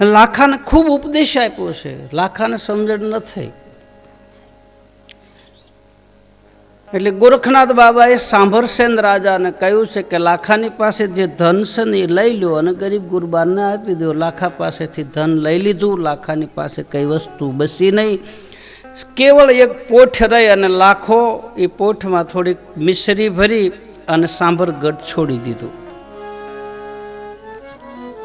લાખાને ખૂબ ઉપદેશ આપ્યો છે. લાખાને સમજણ ન થઈ એટલે ગોરખનાથ બાબાએ સાંભરસેન રાજાને કહ્યું છે કે લાખાની પાસે જે ધન છે ને એ લઈ લો અને ગરીબ ગુરબાનને આપી દો. લાખા પાસેથી ધન લઈ લીધું. લાખાની પાસે કઈ વસ્તુ બસી નહીં. કેવળ એક પોઠ રહી અને લાખો એ પોઠમાં થોડીક મિશ્રી ભરી અને સાંભરગઢ છોડી દીધું.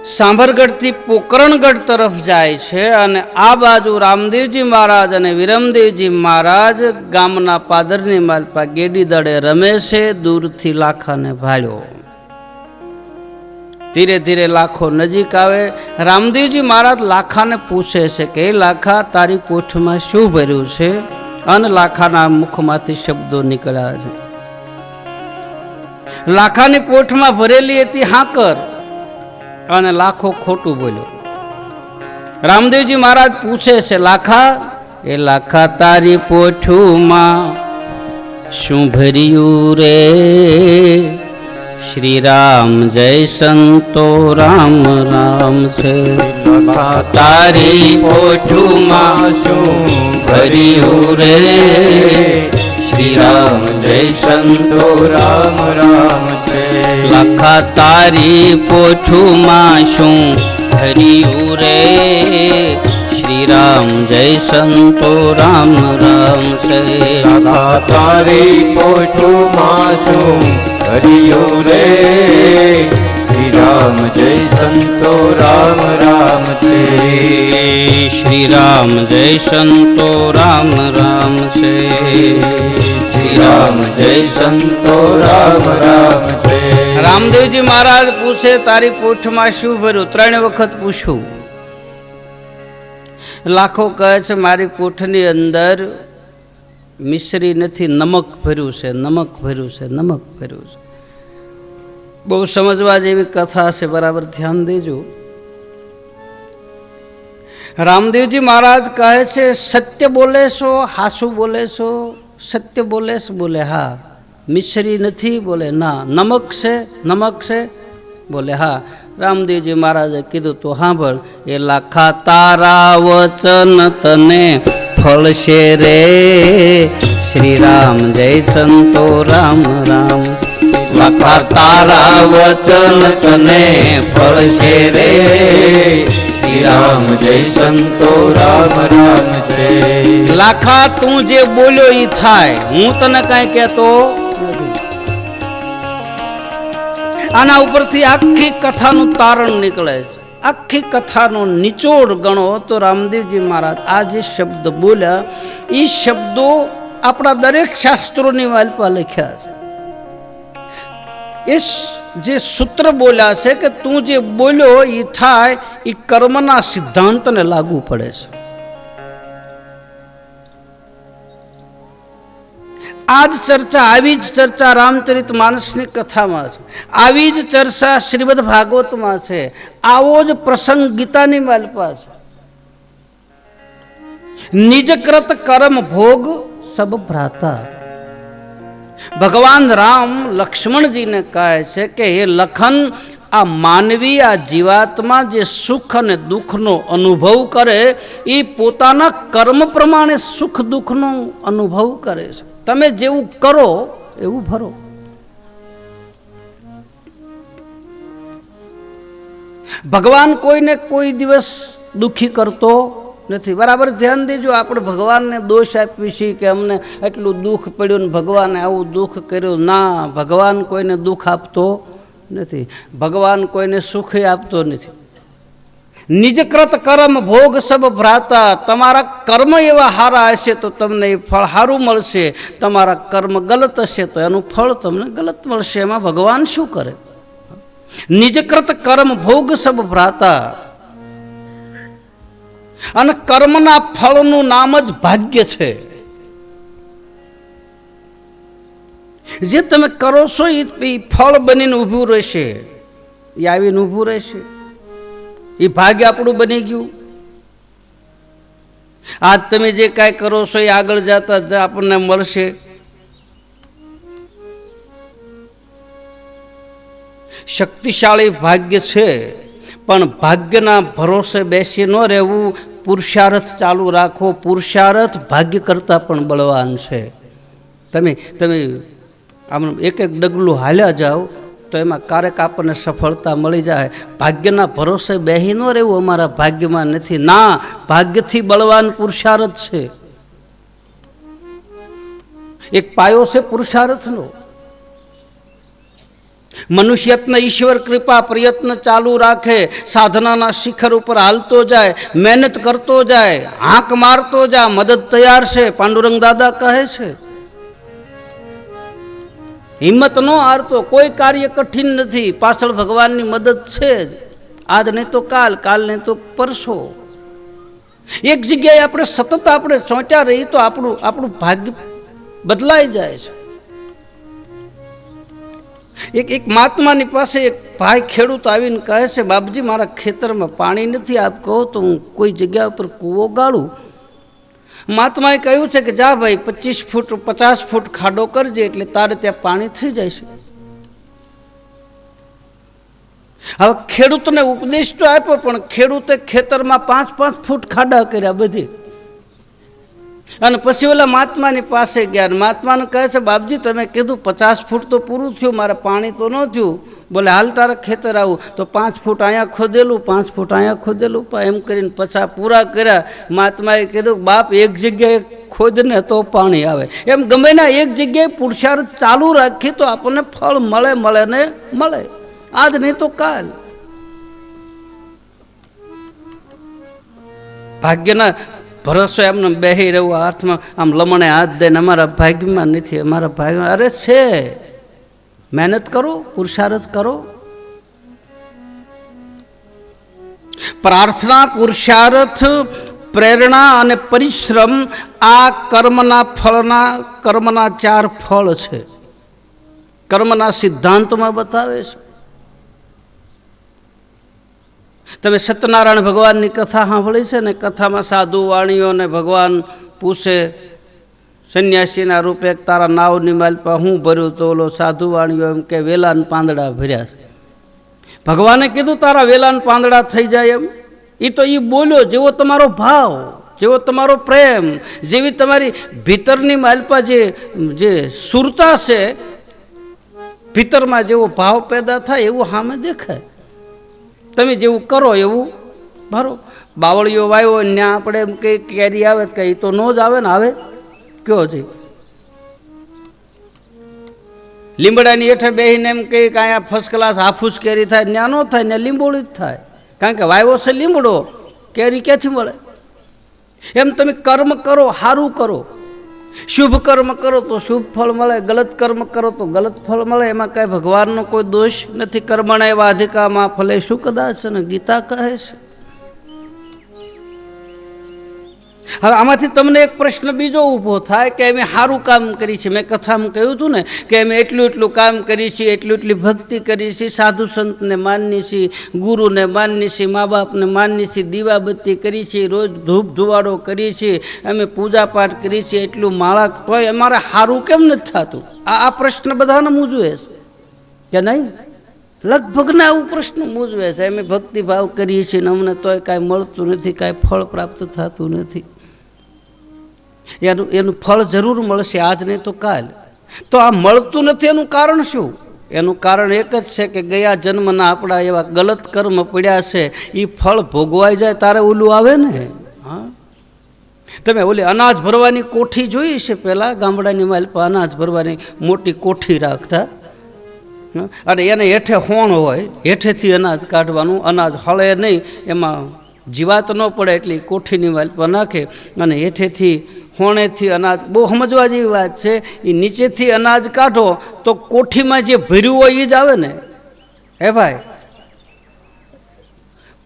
સાંભરગઢથી પોકરણગઢ તરફ જાય છે અને આ બાજુ રામદેવજી મહારાજ અને વિરમદેવજી મહારાજ ગામના પાદરની માલપા ગેડી દળે રમે છે, દૂરથી લાખાને ભાળ્યો. ધીરે ધીરે લાખો નજીક આવે. રામદેવજી મહારાજ લાખાને પૂછે છે કે લાખા, તારી પોઠમાં શું ભર્યું છે? અને લાખાના મુખમાંથી શબ્દો નીકળ્યા છે. લાખાની પોઠમાં ભરેલી હતી હાકર અને લાખો ખોટું બોલ્યો. રામદેવજી મહારાજ પૂછે છે, લાખા, એ લાખા તારી પોઠુમાં શું ભર્યું રે? શ્રી રામ જય સંતો, રામ રામ છે. તારી પોઠુમાં શું ભર્યું રે? શ્રી રામ જય સંતો, રામ રામ લખા તારી પોઠુમાં શું હરિયું રે શ્રી રામ જય સંતો, રામ રામ જય. લાખા તારી પોઠુમાં શું હરિયો રે રામ જય સંતો, રામ રામ છે શ્રી રામ જય સંતો, રામ રામ છે શ્રી રામ જય સંતો, રામ રામ છે રામદેવજી મહારાજ પૂછે, તારી પૂઠમાં શું ભર્યું? ત્રણ વખત પૂછું. લાખો કહે છે, મારી પૂઠની અંદર મિશ્રી નથી, નમક ભર્યું છે, નમક ભર્યું છે, નમક ભર્યું છે. બહુ સમજવા જેવી કથા છે બરાબર ધ્યાન દેજો રામદેવજી મહારાજ કહે છે સત્ય બોલે છો હાસુ બોલે છો સત્ય બોલે છે બોલે હા મિશ્રી નથી બોલે ના નમક છે નમક છે બોલે હા રામદેવજી મહારાજે કીધું તો સાંભળ એ લાખા તારા વચન તને ફળશે રે શ્રી રામ જય સંતો રામ રામ લાખા તારા વચન તને ફળશે રે. રામ જય સંતો, રામ રામ જય. લખા તું જે બોલ્યો ઈ થાય. હું તને કઈ કહેતો? આના ઉપરથી આખી કથાનું તારણ નીકળે છે. આખી કથાનો નિચોડ ગણો તો રામદેવજી મહારાજ. આ જે શબ્દ બોલ્યા એ શબ્દો આપણા દરેક શાસ્ત્રોની વાલપા લખ્યા છે. એ જે સૂત્ર બોલ્યા છે કે તું જે બોલ્યો એ થાય એ કર્મના સિદ્ધાંતને લાગુ પડે છે આ જ ચર્ચા આવી જ ચર્ચા રામચરિત માનસની કથામાં છે આવી જ ચર્ચા શ્રીમદ ભાગવતમાં છે આવો જ પ્રસંગ ગીતાની માલપા છે નિજકૃત કર્મ ભોગ સબ ભ્રાતા ભગવાન રામ લક્ષ્મણજીને કહે છે કે, હે લખન, આ માનવી આ જીવાત્મા જે સુખ અને દુઃખનો અનુભવ કરે એ પોતાના કર્મ પ્રમાણે સુખ દુઃખનો અનુભવ કરે છે. તમે જેવું કરો, એવું ભરો. ભગવાન કોઈને કોઈ દિવસ દુઃખી કરતો નથી. બરાબર, ધ્યાન દેજો, આપણે ભગવાનને દોષ આપીએ છીએ કે અમને એટલું દુઃખ પડ્યું ને ભગવાને આવું દુઃખ કર્યું. ના, ભગવાન કોઈને દુઃખ આપતો નથી. ભગવાન કોઈને સુખ આપતો નથી. નિજકૃત કર્મ ભોગ સબ ભ્રાતા. તમારા કર્મ એવા હારા હશે તો તમને એ ફળ સારું મળશે. તમારા કર્મ ગલત હશે તો એનું ફળ તમને ગલત મળશે. એમાં ભગવાન શું કરે? નિજકૃત કર્મ ભોગ સબ ભ્રાતા. અને કર્મના ફળનું નામ જ ભાગ્ય છે. જે તમે કરો છો એ ફળ બનીને ઊભું રહેશે. એ આવીને ઊભું રહેશે. એ ભાગ્ય આપણું બની ગયું. આજ તમે જે કાંઈ કરો છો એ આગળ જતા જ આપણને મળશે. શક્તિશાળી ભાગ્ય છે. પણ ભાગ્યના ભરોસે બેસી ન રહેવું, પુરુષાર્થ ચાલુ રાખો. પુરુષાર્થ ભાગ્ય કરતાં પણ બળવાન છે. તમે તમે આમ એક એક ડગલું હાલ્યા જાઓ, તો એમાં ક્યારેક આપણને સફળતા મળી જાય. ભાગ્યના ભરોસે બેહી ન રહેવું અમારા ભાગ્યમાં નથી. ના, ભાગ્યથી બળવાન પુરુષાર્થ છે. એક પાયો છે પુરુષાર્થનો. મનુષ્યત્ન ઈશ્વર કૃપા પ્રયત્ન ચાલુ રાખે, સાધનાના શિખર ઉપર હાલતો જાય, મહેનત કરતો જાય, હાંક મારતો જા મદદ તૈયાર છે. પાંડુરંગ દાદા કહે છે, હિંમત ન હારતો, કોઈ કાર્ય કઠિન નથી, પાછળ ભગવાનની મદદ છે જ. આજ નહીં તો કાલ કાલ નહીં તો પરસો. એક જગ્યાએ આપણે સતત આપણે ચોંટ્યા રહીએ તો આપણું આપણું ભાગ્ય બદલાઈ જાય છે. એક એક મહાત્માની પાસે એક ભાઈ ખેડૂત આવીને કહે છે, બાપજી, મારા ખેતરમાં પાણી નથી, આપ કહો તો હું કોઈ જગ્યા ઉપર કૂવો ગાળું. મહાત્માએ કહ્યું છે કે, જા ભાઈ, પચીસ ફૂટ, પચાસ ફૂટ ખાડો કરજે, એટલે તારે ત્યાં પાણી થઈ જાય છે. હવે ખેડૂતને ઉપદેશ તો આપ્યો, પણ ખેડૂતે ખેતરમાં પાંચ પાંચ ફૂટ ખાડા કર્યા બધી. અને પછી ઓલા મહાત્માની પાસે ગયા. અને મહાત્માને કહે છે, બાપજી, તમે કીધું પચાસ ફૂટ તો પૂરું થયું, મારે પાણી તો ન થયું. બોલે, હાલ તારે ખેતર આવું. તો પાંચ ફૂટ અહીંયા ખોદેલું, પાંચ ફૂટ અહીંયા ખોદેલું. પણ એમ કરીને પચાસ પૂરા કર્યા. મહાત્માએ કીધું, બાપ, એક જગ્યાએ ખોદને તો પાણી આવે. એમ ગમે ના એક જગ્યાએ પુરુષાર્થ ચાલુ રાખીએ તો આપણને ફળ મળે મળે ને મળે. આજ નહીં તો કાલ. ભાગ્યના ભરોસો એમને બેહી રહેવું હાથમાં આમ લમણે હાથ દઈને અમારા ભાગ્યમાં નથી, અમારા ભાગ્યમાં અરે છે. મહેનત કરો, પુરુષાર્થ કરો. પ્રાર્થના, પુરુષાર્થ, પ્રેરણા અને પરિશ્રમ આ કર્મના ફળના, કર્મના ચાર ફળ છે. કર્મના સિદ્ધાંતમાં બતાવે છે. તમે સત્યનારાયણ ભગવાનની કથા સાંભળી છે ને? કથામાં સાધુ વાણીઓને ભગવાન પૂછે, સંન્યાસીના રૂપે તારા નાવની માલપા હું ભર્યું? તો ઓલો સાધુ વાણીઓ એમ કે, વેલાન પાંદડા ભર્યા છે. ભગવાને કીધું, તારા વેલાન પાંદડા થઈ જાય એમ? એ તો એ બોલ્યો, જેવો તમારો ભાવ, જેવો તમારો પ્રેમ, જેવી તમારી ભીતરની માલપા જે જે સુરતા છે, ભીતરમાં જેવો ભાવ પેદા થાય એવું સામે દેખાય. તમે જેવું કરો એવું. ભરો બાવળીઓ વાવ્યો ને ત્યાં આપણે એમ કે કેરી આવે કંઈ તો ન જ આવે ને આવે. કયો છે? લીમડાની હેઠે બેહીને એમ કે અહીંયા ફર્સ્ટ ક્લાસ હાફૂસ કેરી થાય ત્યાં ન થાય ને લીંબોળી જ થાય. કારણ કે વાવ્યો છે લીમડો કેરી ક્યાંથી મળે? એમ તમે કર્મ કરો સારું કરો. શુભ કર્મ કરો તો શુભ ફળ મળે, ગલત કર્મ કરો તો ગલત ફળ મળે. એમાં કાંઈ ભગવાનનો કોઈ દોષ નથી. કર્મણાય એવા અધિકામાં ફલે શું કદાચ ને ગીતા કહે છે. હવે આમાંથી તમને એક પ્રશ્ન બીજો ઊભો થાય કે અમે સારું કામ કરી છે મેં કથામાં કહ્યું હતું ને કે અમે એટલું એટલું કામ કરી છીએ, એટલું એટલી ભક્તિ કરી છે સાધુ સંતને માનની છીએ, ગુરુને માનની છીએ મા બાપને માનની છીએ, દીવાબત્તી કરી છે રોજ ધૂપ ધુવાડો કરી છીએ, અમે પૂજાપાઠ કરી છીએ, એટલું માળા તોય અમારે સારું કેમ નથી થતું? આ આ પ્રશ્ન બધાને મૂજવે છે. કે નહીં? લગભગના આવું પ્રશ્ન મૂજવે છે. અમે ભક્તિભાવ કરીએ છીએ ને અમને તોય કાંઈ મળતું નથી, કાંઈ ફળ પ્રાપ્ત થતું નથી. એનું એનું ફળ જરૂર મળશે આજ નહીં તો કાલ. તો આ મળતું નથી એનું કારણ શું? એનું કારણ એક જ છે કે ગયા જન્મના આપણા એવા ગલત કર્મ પડ્યા છે એ ફળ ભોગવાઈ જાય તારે ઓલું આવે ને? હા? તમે ઓલી અનાજ ભરવાની કોઠી જોઈ છે પહેલાં ગામડાની માલ પર અનાજ ભરવાની મોટી કોઠી રાખતા? અને એને હેઠે હોણ હોય, હેઠેથી અનાજ કાઢવાનું. અનાજ હળે નહીં, એમાં જીવાત ન પડે એટલી કોઠીની વાલ પર નાખે. અને હેઠેથી હોણેથી અનાજ, બહુ સમજવા જેવી વાત છે એ નીચેથી અનાજ કાઢો તો કોઠીમાં જે ભર્યું હોય એ જ આવે ને. હે ભાઈ?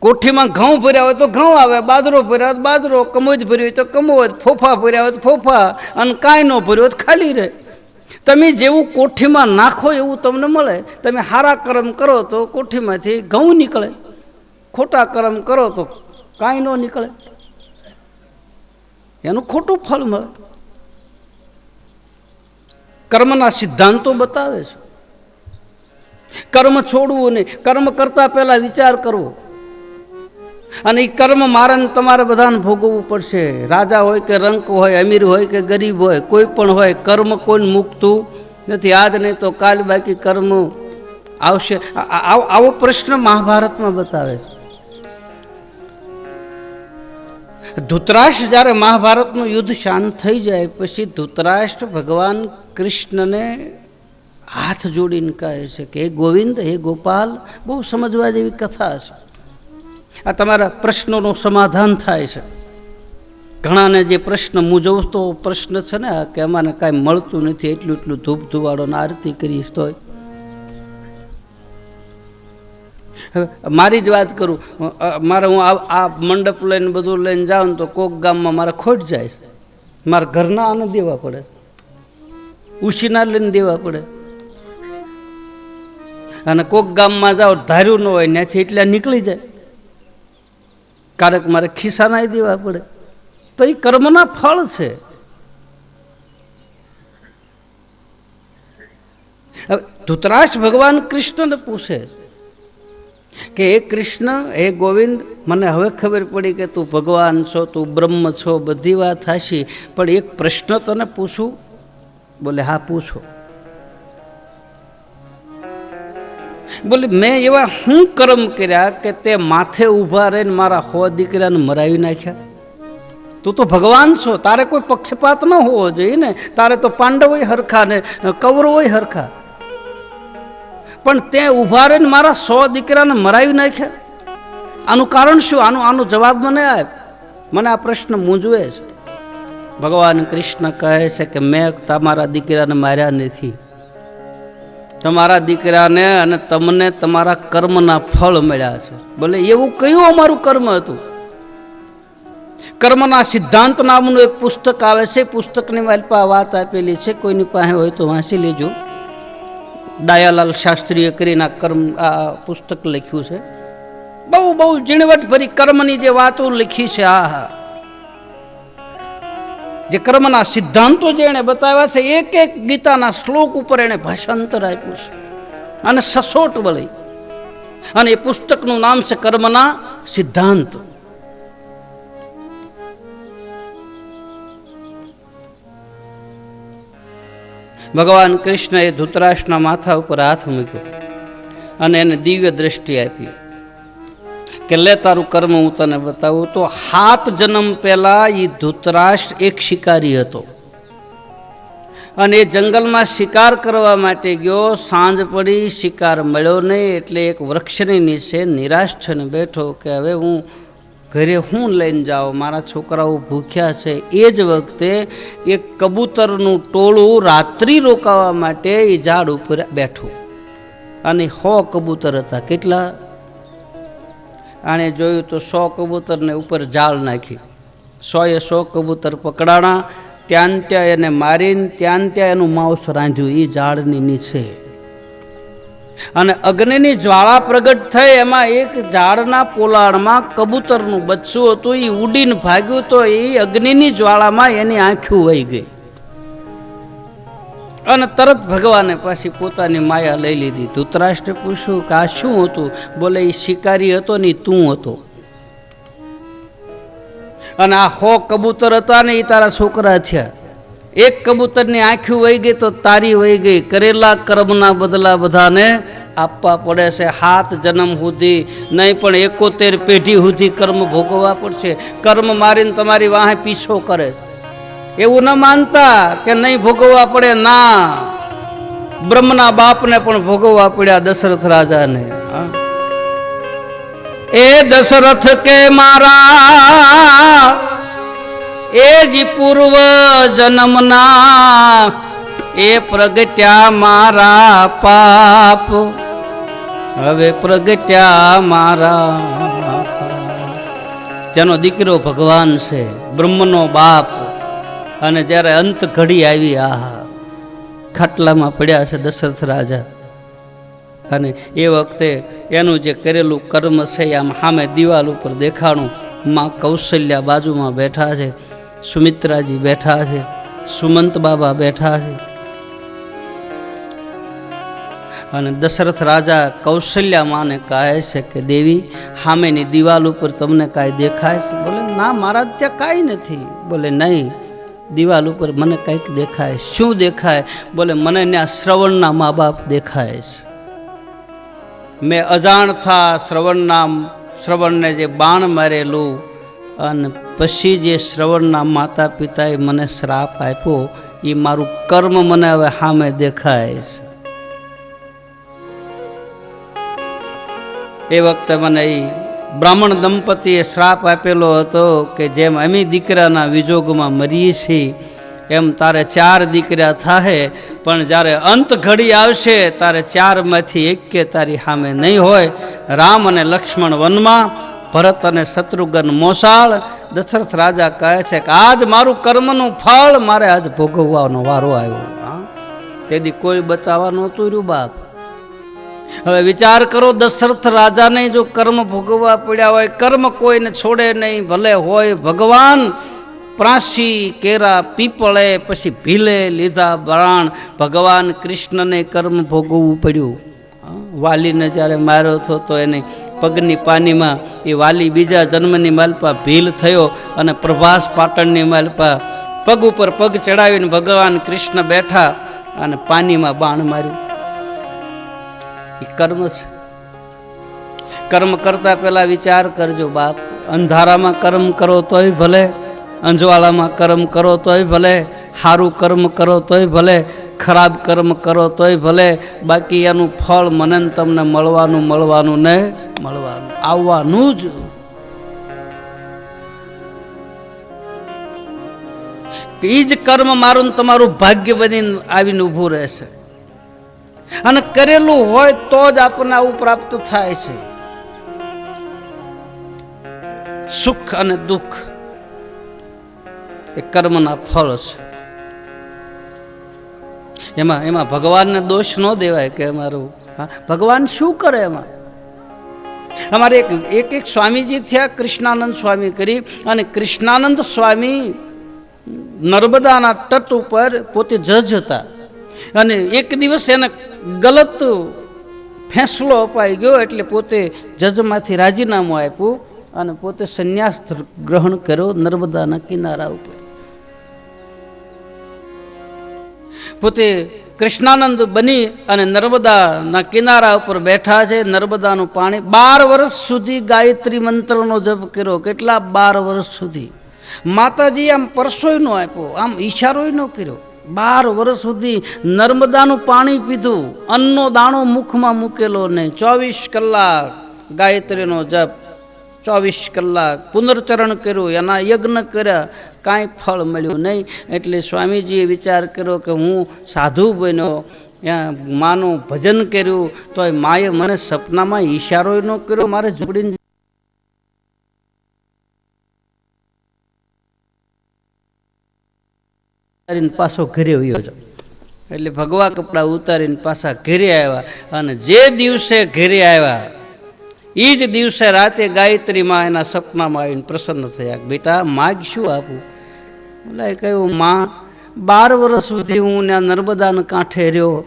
કોઠીમાં ઘઉં ભર્યા હોય તો ઘઉં આવે, બાજરો ભર્યા હોય તો બાજરો, કમોજ ભર્યું હોય તો કમોજ, ફોફા ભર્યા હોય તો ફોફા, અને કાંઈ ન ભર્યું હોય તો ખાલી રહે. તમે જેવું કોઠીમાં નાખો એવું તમને મળે. તમે સારા કર્મ કરો તો કોઠીમાંથી ઘઉં નીકળે, ખોટા કર્મ કરો તો કાંઈ ન નીકળે. એનું ખોટું ફળ મળે. કર્મના સિદ્ધાંતો બતાવે છે. કર્મ છોડવું નહીં, કર્મ કરતા પહેલા વિચાર કરવો. અને એ કર્મ મારણ તમારે બધાને ભોગવવું પડશે. રાજા હોય કે રંક હોય, અમીર હોય કે ગરીબ હોય, કોઈ પણ હોય, કર્મ કોઈને મૂકતું નથી. આજ નહીં તો કાલ બાકી કર્મ આવશે. આવો પ્રશ્ન મહાભારતમાં બતાવે છે. ધૃતરાષ્ટ્ર જ્યારે મહાભારતનું યુદ્ધ શાંત થઈ જાય, પછી ધૃતરાષ્ટ્ર ભગવાન કૃષ્ણને હાથ જોડીને કહે છે કે, હે ગોવિંદ, હે ગોપાલ, બહુ સમજવા જેવી કથા છે. આ તમારા પ્રશ્નોનું સમાધાન થાય છે. ઘણાને જે પ્રશ્ન મૂજવતો પ્રશ્ન છે ને કે અમારે કાંઈ મળતું નથી, એટલું એટલું ધૂપ ધુવાડો આરતી કરીશ તોય મારી જ વાત કરું. મારે હું આ મંડપ લઈને બધું લઈને જાઉં તો કોક ગામમાં મારે ખોટ જાય છે. મારા ઘરના આને દેવા પડે ઉછીના લઈને દેવા પડે અને કોક ગામમાં જાઓ, ધાર્યું ન હોય ત્યાંથી એટલે નીકળી જાય. કારક મારે ખિસ્સાના દેવા પડે. તો એ કર્મના ફળ છે. ધૃતરાષ્ટ્ર ભગવાન કૃષ્ણને પૂછે કે હે કૃષ્ણ, હે ગોવિંદ, મને હવે ખબર પડી કે તું ભગવાન છો, તું બ્રહ્મ છો, બધી વાત હાશી પણ એક પ્રશ્ન તને પૂછું? બોલે, હા, પૂછો. બોલે, મેં એવા હું કર્મ કર્યા કે તે માથે ઊભા રહીને મારા હો દીકરાને મરાવી નાખ્યા? તું તો ભગવાન છો, તારે કોઈ પક્ષપાત ન હોવો જોઈએ ને? તારે તો પાંડવોય હરખા ને કૌરવોય હરખા. પણ તે ઊભા રહીને મારા સો દીકરાને મરાવી નાખ્યા આનું કારણ શું? આનું આનો જવાબ મને આપ. મને આ પ્રશ્ન મૂંઝવે છે. ભગવાન કૃષ્ણ કહે છે કે મેં તમારા દીકરાને માર્યા નથી. તમારા દીકરાને અને તમને તમારા કર્મના ફળ મળ્યા છે. બોલે એવું કયું અમારું કર્મ હતું? કર્મના સિદ્ધાંત નામનું એક પુસ્તક આવે છે. પુસ્તકની મારી પાસે વાત આપેલી છે. કોઈની પાસે હોય તો વાંચી લેજો. ડાયાલાલ શાસ્ત્રીએ કરીને કર્મ, આ પુસ્તક લખ્યું છે. બહુ બહુ ઝીણવટભરી કર્મની જે વાતો લખી છે આ. જે કર્મના સિદ્ધાંતો જે એણે બતાવ્યા છે, એક એક ગીતાના શ્લોક ઉપર એણે ભાષાંતર આપ્યું છે. અને સસોટ વળી અને એ પુસ્તકનું નામ છે કર્મના સિદ્ધાંત. ભગવાન કૃષ્ણએ ધૃતરાષ્ટ્રના માથા ઉપર હાથ મૂક્યો અને એને દિવ્ય દ્રષ્ટિ આપી કે લે તારું કર્મ હું તને બતાવું. તો હાથ જન્મ પહેલા એ ધૃતરાષ્ટ્ર એક શિકારી હતો. અને એ જંગલમાં શિકાર કરવા માટે ગયો. સાંજ પડી, શિકાર મળ્યો નહીં એટલે એક વૃક્ષની નીચે નિરાશ થઈને બેઠો કે હવે હું ઘરે હું લઈને જાઉં? મારા છોકરાઓ ભૂખ્યા છે. એ જ વખતે એક કબૂતરનું ટોળું રાત્રિ રોકાવા માટે એ ઝાડ ઉપર બેઠું. અને સો કબૂતર હતા. કેટલા? આણે જોયું તો સો કબૂતરને ઉપર જાળ નાખી સોએ સો કબૂતર પકડાણા. ત્યાં ત્યાં એને મારીને ત્યાં ત્યાં એનું માંસ રાંધ્યું. એ ઝાડની નીચે અને અગ્નિની જ્વાળા પ્રગટ થઈ, એમાં એક ઝાડના પોલાણમાં કબૂતરનું બચ્ચું હતું. એ ઉડીને ભાગ્યું તો એ અગ્નિની જ્વાળામાં એની આંખું વહી ગઈ. અને તરત ભગવાને પાછી પોતાની માયા લઈ લીધી. ધૃતરાષ્ટ્રે પૂછ્યું, કે આ શું હતું? બોલે એ શિકારી હતો ને તું હતો. અને આ હો કબૂતર હતા ને એ તારા છોકરા થયા. એક કબૂતરની આંખ્યું વહી ગઈ તો તારી વહી ગઈ. કરેલા કર્મના બદલા બધાને આપવા પડે છે. હાથ જન્મ સુધી નહીં, પણ એકોતેર પેઢી સુધી કર્મ ભોગવવા પડશે. કર્મ મારીને તમારી વાહે પીછો કરે. એવું ન માનતા કે નહીં ભોગવવા પડે. ના, બ્રહ્મના બાપને પણ ભોગવવા પડ્યા દશરથ રાજાને. એ દશરથ કે મારા એ જ પૂર્વ જન્મના એ પ્રગટ્યા મારા પાપ. હવે પ્રગટ્યા મારા જેનો દીકરો ભગવાન છે, બ્રહ્મનો બાપ. અને જ્યારે અંત ઘડી આવી, આહા, ખાટલામાં પડ્યા છે દશરથ રાજા. અને એ વખતે એનું જે કરેલું કર્મ છે, આમ સામે દિવાલ ઉપર દેખાણું માં કૌશલ્યા બાજુમાં બેઠા છે. સુમિત્રાજી બેઠા છે, સુમંત બાબા બેઠા છે. અને દશરથ રાજા કૌશલ્યા માને કહે છે કે, દેવી, સામેની દિવાલ ઉપર તમને કાંઈ દેખાય છે? બોલે, ના, મારા ત્યાં કાંઈ નથી. બોલે, નહીં, દિવાલ ઉપર મને કંઈક દેખાય. શું દેખાય? બોલે, મને ત્યાં શ્રવણના મા બાપ દેખાય છે. મેં અજાણતા શ્રવણના, શ્રવણને જે બાણ મારેલું અને પછી જે શ્રવણના માતા પિતાએ મને શ્રાપ આપ્યો એ મારું કર્મ મને હવે સામે દેખાય છે. એ વખતે મને એ બ્રાહ્મણ દંપતીએ શ્રાપ આપેલો હતો કે જેમ અમે દીકરાના વિજોગમાં મરીએ છીએ, એમ તારે ચાર દીકરા થાય પણ જ્યારે અંત ઘડી આવશે ત્યારે ચારમાંથી એક કે તારી સામે નહીં હોય. રામ અને લક્ષ્મણ વનમાં ભરત અને શત્રુઘ્ન મોસાળ. દશરથ રાજા કહે છે કે આજ મારું કર્મનું ફળ મારે આજ ભોગવવાનો વારો આવ્યો. તેથી કોઈ બચાવવા નહોતું રહ્યું બાપ. હવે વિચાર કરો, દશરથ રાજાને જો કર્મ ભોગવવા પડ્યા હોય, કર્મ કોઈને છોડે નહીં, ભલે હોય ભગવાન. પ્રાસી કેરા, પીપળે, પછી ભીલે લીધા બાણ ભગવાન કૃષ્ણને કર્મ ભોગવવું પડ્યું. વાલીને જ્યારે માર્યો હતો તો એને પગની પાનીમાં એ વાલી બીજા જન્મની માલપા ભીલ થયો અને પ્રભાસ પાટણની માલપા પગ ઉપર પગ ચડાવીને ભગવાન કૃષ્ણ બેઠા અને પાનીમાં બાણ માર્યું. એ કર્મ છે. કર્મ કરતા પહેલા વિચાર કરજો બાપ. અંધારામાં કર્મ કરો તોય ભલે, અંજવાળામાં કર્મ કરો તોય ભલે સારું કર્મ કરો તોય ભલે ખરાબ કર્મ કરો તોય ભલે બાકી એનું ફળ મને તમને મળવાનું મળવાનું ને મળવાનું. આવવાનું જ. એ જ કર્મ મારું તમારું ભાગ્ય બનીને આવીને ઊભું રહેશે. અને કરેલું હોય તો જ આપણને આવું પ્રાપ્ત થાય છે. સુખ અને દુઃખ એ કર્મના ફળ છે. એમાં એમાં ભગવાનને દોષ ન દેવાય કે અમારું. હા, ભગવાન શું કરે એમાં? અમારે એક એક એક સ્વામીજી થયા, કૃષ્ણાનંદ સ્વામી કરી અને કૃષ્ણાનંદ સ્વામી નર્મદાના તટ ઉપર પોતે જજ હતા. અને એક દિવસ એને ગલત ફેંસલો અપાઈ ગયો એટલે પોતે જજમાંથી રાજીનામું આપ્યું અને પોતે સંન્યાસ ગ્રહણ કર્યો નર્મદાના કિનારા ઉપર. પોતે કૃષ્ણાનંદ બની અને નર્મદાના કિનારા ઉપર બેઠા છે. નર્મદાનું પાણી બાર વર્ષ સુધી ગાયત્રી મંત્રનો જપ કર્યો. કેટલા બાર વર્ષ સુધી? માતાજી આમ પરસોય ન આપ્યો, આમ ઈશારોય ન કર્યો. બાર વર્ષ સુધી નર્મદાનું પાણી પીધું. અન્નનો દાણો મુખમાં મૂકેલો નહીં. ચોવીસ કલાક ગાયત્રીનો જપ ચોવીસ કલાક પુનર્ચરણ કર્યું, એના યજ્ઞ કર્યા, કાંઈ ફળ મળ્યું નહીં. એટલે સ્વામીજીએ વિચાર કર્યો કે હું સાધુ બન્યો માનું ભજન કર્યું, તોય માએ મને સપનામાં ઈશારો ન કર્યો, મારે ઝૂંપડીને ઉતારીને પાછો ઘરે વયો જાવ એટલે ભગવા કપડાં ઉતારીને પાછા ઘરે આવ્યા અને જે દિવસે ઘરે આવ્યા એ જ દિવસે રાતે ગાયત્રીમાં એના સપનામાં આવીને પ્રસન્ન થયા બેટા, માગ શું આપું? બોલાય કહ્યું માં, બાર વર્ષ સુધી હું ત્યાં નર્મદાના કાંઠે રહ્યો.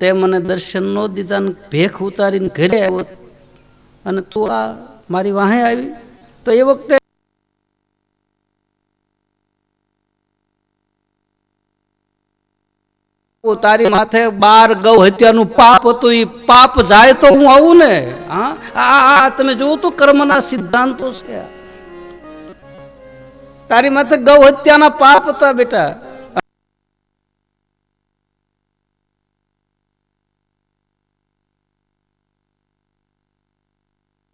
તે મને દર્શન ન દીધા ને ભેખ ઉતારીને ઘરે આવ્યો. અને તું આ મારી વાહે આવી. તો એ વખતે તારી માથે બાર ગૌ હત્યાનું પાપ હતું એ પાપ જાય તો હું આવું ને? હા? તમે જોવો તો કર્મના સિદ્ધાંતો છે તારી માથે ગૌ હત્યાના પાપ હતા બેટા.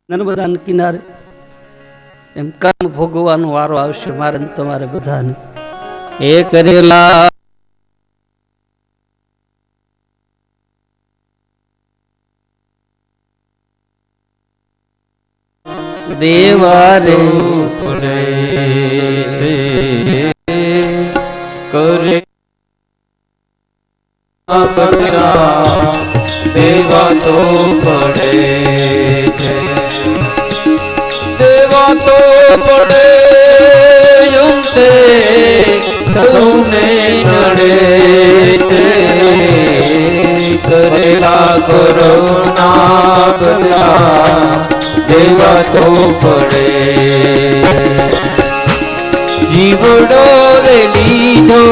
નર્મદા કિનારે એમ કર્મ ભોગવવાનો વારો આવશે મારે તમારે બધાને. એ કરેલા દેવારે કરે દેવા તો પડે છે. દેવા તો પડે યુક્તે સૌને નડે છે. કરેલા કરુણા બધા દેવા તો પડે. જીવડો રે લીધો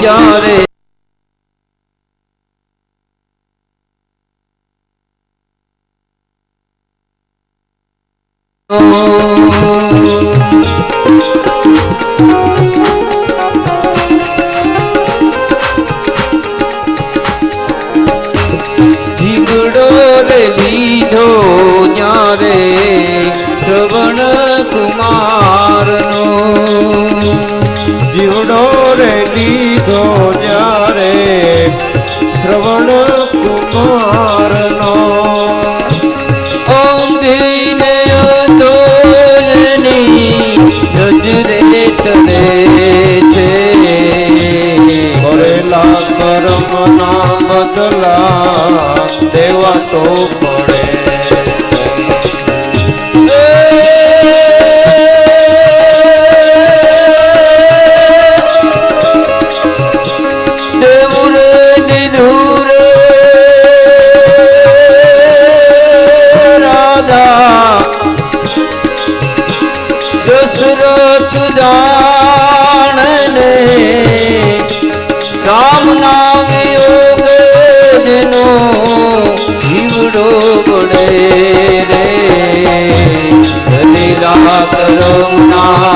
જ્યારે દેવા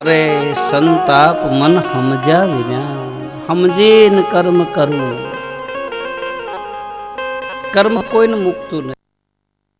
મેં રે સંતાપ મન સમજા વિના સમજીને કર્મ કરવું કર્મ કોઈને મૂકતું નથી.